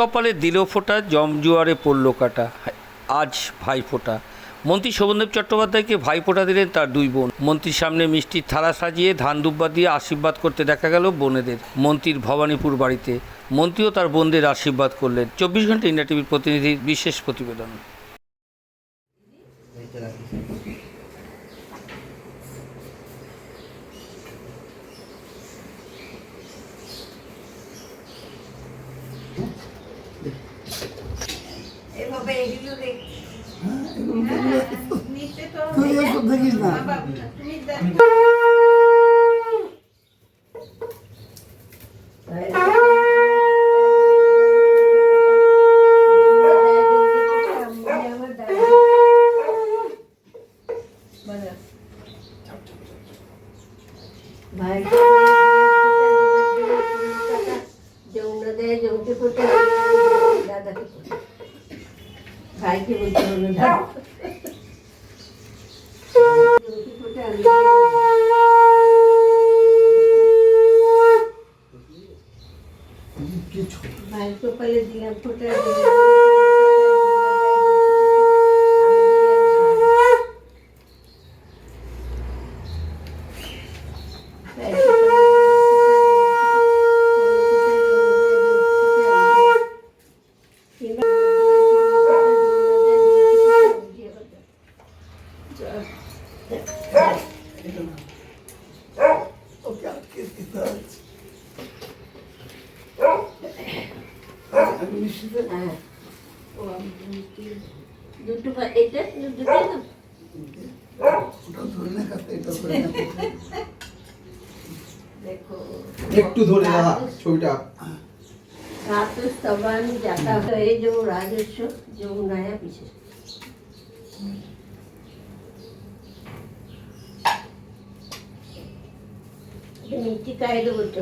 কপালে দিল ফোঁটা জমজুয়ারে পড়ল কাটা। আজ ভাই ফোঁটা। মন্ত্রী শোভনদেব চট্টোপাধ্যায়কে ভাই ফোঁটা দিলেন তার দুই বোন। মন্ত্রীর সামনে মিষ্টির থালা সাজিয়ে ধান দুব্বা দিয়ে আশীর্বাদ করতে দেখা গেল বোনেদের। মন্ত্রীর ভবানীপুর বাড়িতে মন্ত্রীও তার বোনদের আশীর্বাদ করলেন। চব্বিশ ঘণ্টা ইন্ডিয়া টিভির প্রতিনিধির বিশেষ প্রতিবেদন। তুই এসব দেখিস না বাবা, তুমি দেখ ভাই যমুনা ভাইকে বলতে হলো না যমুকে ফোটা আমি কিছু ভাই কপালে দিলাম ফোটা দুটো পা- এটা দুটো দিয়ে দাও। ওটা ধরে না কাছে এটা ধরে না দেখো একটু ধরে রাখা ছবিটা রাত স্তবান যাতা হয়ে जो राजस्व जो नया पीछे नीचे काय दो तो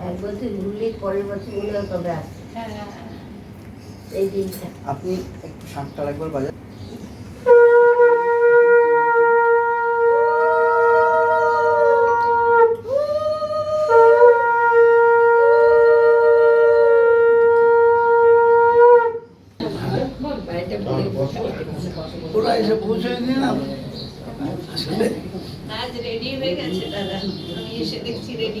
এক বছর ঘুরলে পরের বছর মনে হয় কবে আসছে এই দিনটা। আপনি একটু শাঁখটা একবার বাজা বাড়িতে বলে ওরা এসে পৌঁছে নিয়ে আসলে আজ রেডি হয়ে গেছে দাদা। আমি এসে দেখছি রেডি